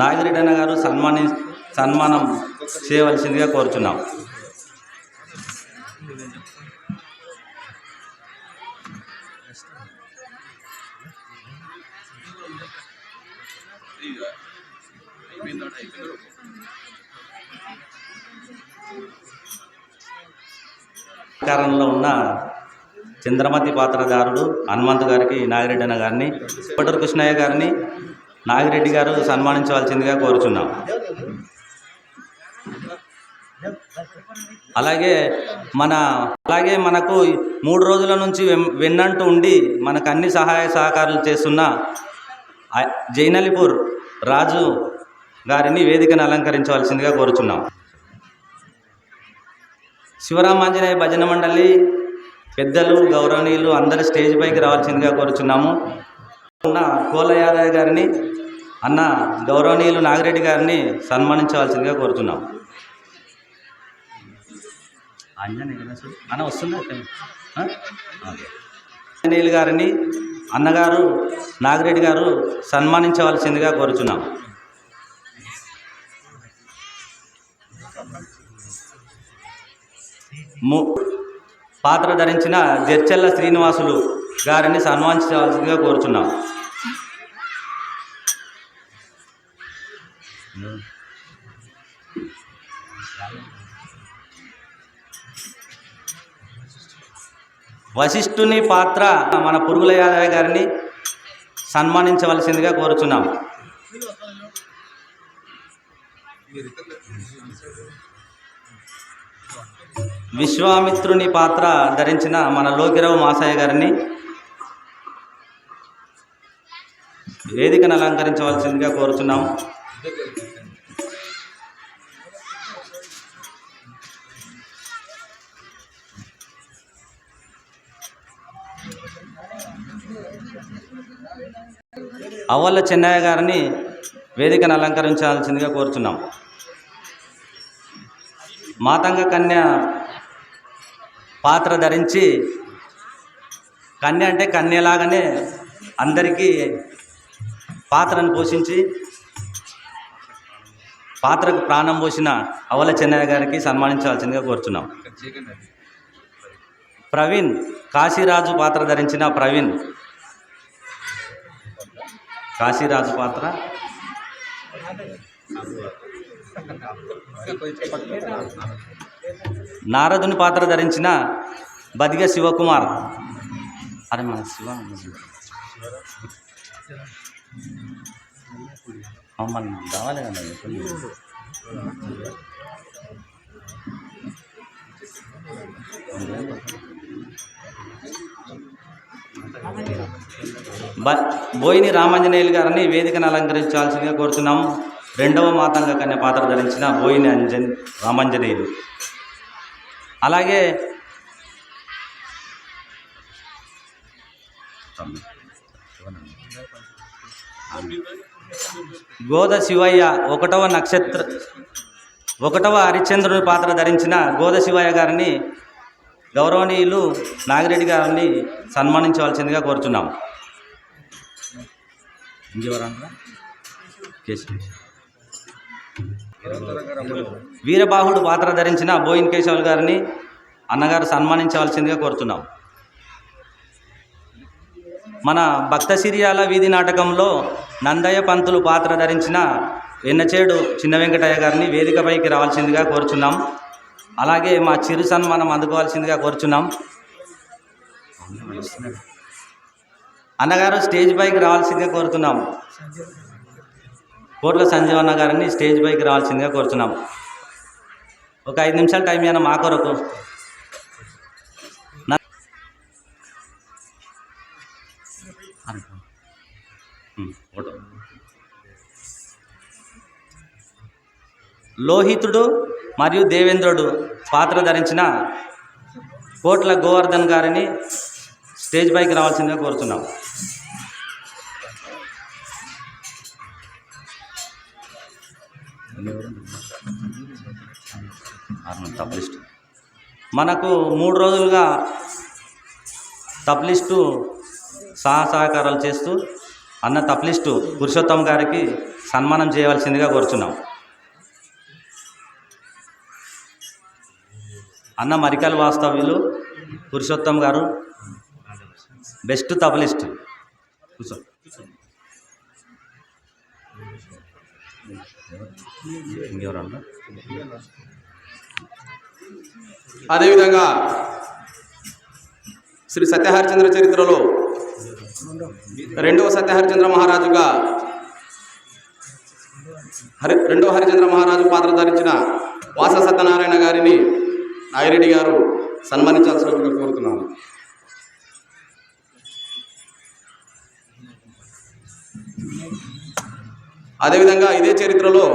నాగిరెడ్డి అన్న గారు సన్మాని సన్మానం చేయవలసిందిగా కోరుచున్నాం. కారణంలో ఉన్న చంద్రమతి పాత్రదారుడు హనుమంత్ గారికి నాగిరెడ్డి అన్న గారిని పటూరు కృష్ణయ్య గారిని నాగిరెడ్డి గారు సన్మానించవలసిందిగా కోరుచున్నాం. అలాగే మన అలాగే మనకు మూడు రోజుల నుంచి వెం- వెన్నంటూ ఉండి మనకు అన్ని సహాయ సహకారాలు చేస్తున్న జైనలిపూర్ రాజు గారిని వేదికను అలంకరించవలసిందిగా కోరుచున్నాం. శివరామాంజనేయ భజన మండలి పెద్దలు గౌరవనీయులు అందరి స్టేజ్ పైకి రావాల్సిందిగా కోరుచున్నాము. ఉన్న కోల యాదవ్ గారిని అన్న గౌరవనీయులు నాగిరెడ్డి గారిని సన్మానించవలసిందిగా కోరుచున్నాం అన్న వస్తుందా? ఆంజనేయులు గారిని అన్నగారు నాగిరెడ్డి గారు సన్మానించవలసిందిగా కోరుచున్నాం. పాత్ర ధరించిన జర్చెల్ల శ్రీనివాసులు గారిని సన్మానించవలసిందిగా కోరుచున్నాం. వశిష్ఠుని పాత్ర మన పురుగుల యాదవ్ గారిని సన్మానించవలసిందిగా కోరుచున్నాం. విశ్వామిత్రుని పాత్ర ధరించిన మన లోకిరావు మాసయ్య గారిని వేదికను అలంకరించవలసిందిగా కోరుచున్నాం. అవల్ల చెన్నయ్య గారిని వేదికను అలంకరించాల్సిందిగా కోరుచున్నాం. మాతంగ కన్య పాత్ర ధరించి కన్య అంటే కన్యలాగానే అందరికీ పాత్రను పోషించి పాత్రకు ప్రాణం పోసిన అవల చెన్నయ్య గారికి సన్మానించాల్సిందిగా కోరుచున్నాం. ప్రవీణ్ కాశీరాజు పాత్ర ధరించిన ప్రవీణ్. కాశీరాజు పాత్ర. నారదుని పాత్ర ధరించిన బదిగ శివకుమార్. అరే మన శివ. మనం రావాలి కదా కొన్ని. బోయిని రామాంజనేయులు గారిని వేదికను అలంకరించాల్సిందిగా కోరుతున్నాం. రెండవ మాతంగ కన్య పాత్ర ధరించిన బోయిని అంజన్ రామాంజనేయులు. అలాగే గోద శివయ్య ఒకటవ నక్షత్ర ఒకటవ హరిశ్చంద్రుని పాత్ర ధరించిన గోద శివయ్య గారిని గౌరవనీయులు నాగిరెడ్డి గారిని సన్మానించవలసిందిగా కోరుచున్నాం వీరబాహుడు పాత్ర ధరించిన బోయిన్ కేశవులు గారిని అన్నగారు సన్మానించవలసిందిగా కోరుతున్నాం మన భక్త సిరియాల వీధి నాటకంలో నందయ్య పంతులు పాత్ర ధరించిన వెన్నచేడు చిన్న వెంకటయ్య గారిని వేదికపైకి రావాల్సిందిగా కోరుచున్నాం. అలాగే మా చిరు సన్మానం అందుకోవాల్సిందిగా కోరుచున్నాం. అన్నగారు స్టేజ్ పైకి రావాల్సిందిగా కోరుతున్నాం. కోట్ల సంజీవన్న గారిని స్టేజ్ పైకి రావాల్సిందిగా కోరుతున్నాం ఒక ఐదు నిమిషాలు టైం ఇవ్వను మా కొరకు? లోహితుడు మరియు దేవేంద్రుడు పాత్ర ధరించిన కోట్ల గోవర్ధన్ గారిని స్టేజ్ పైకి రావాల్సిందిగా కోరుతున్నాం. తప్లిస్ట్ మనకు మూడు రోజులుగా తప్లిస్టు సహా సహకారాలు చేస్తూ అన్న తప్లిస్టు పురుషోత్తం గారికి సన్మానం చేయవలసిందిగా కోరుచున్నాం. అన్న మరికల్ వాస్తవ్యులు పురుషోత్తం గారు బెస్ట్ తబలిస్ట్ కూర్చో. ఇంకెవరన్నా? అదేవిధంగా శ్రీ సత్యహరిచంద్ర చరిత్రలో రెండవ సత్యహరిచంద్ర మహారాజుగా హరి రెండవ హరిచంద్ర మహారాజు పాత్ర ధరించిన వాస సత్యనారాయణ గారిని నాగిరెడ్డి గారు సన్మానించాల్సిన కోరుతున్నాను అదేవిధంగా ఇదే చరిత్రలో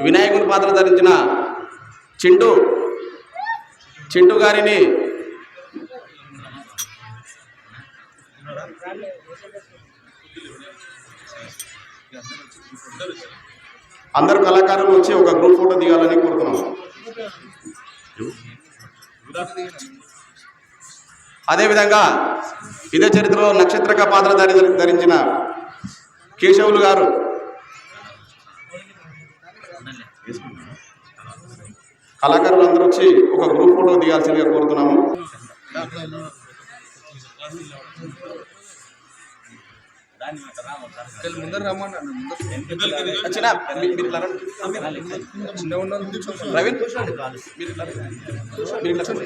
వినాయకుని పాత్ర ధరించిన చింటూ చింటూ గారిని అందరు కళాకారులు వచ్చి ఒక గ్రూప్ ఫోటో దిగాలని కోరుతున్నాం. అదేవిధంగా ఇదే చరిత్రలో నక్షత్రక పాత్ర ధరి ధరించిన కేశవులు గారు. కళాకారులు అందరూ వచ్చి ఒక గ్రూప్ ఫోటో దిగాల్సిందిగా కోరుతున్నాము. వచ్చినా? మీ- మీరు ఇట్లా రండి. ప్రవీణ్ మీరు ఇట్లా రండి. మీరు ఇట్లా రండి.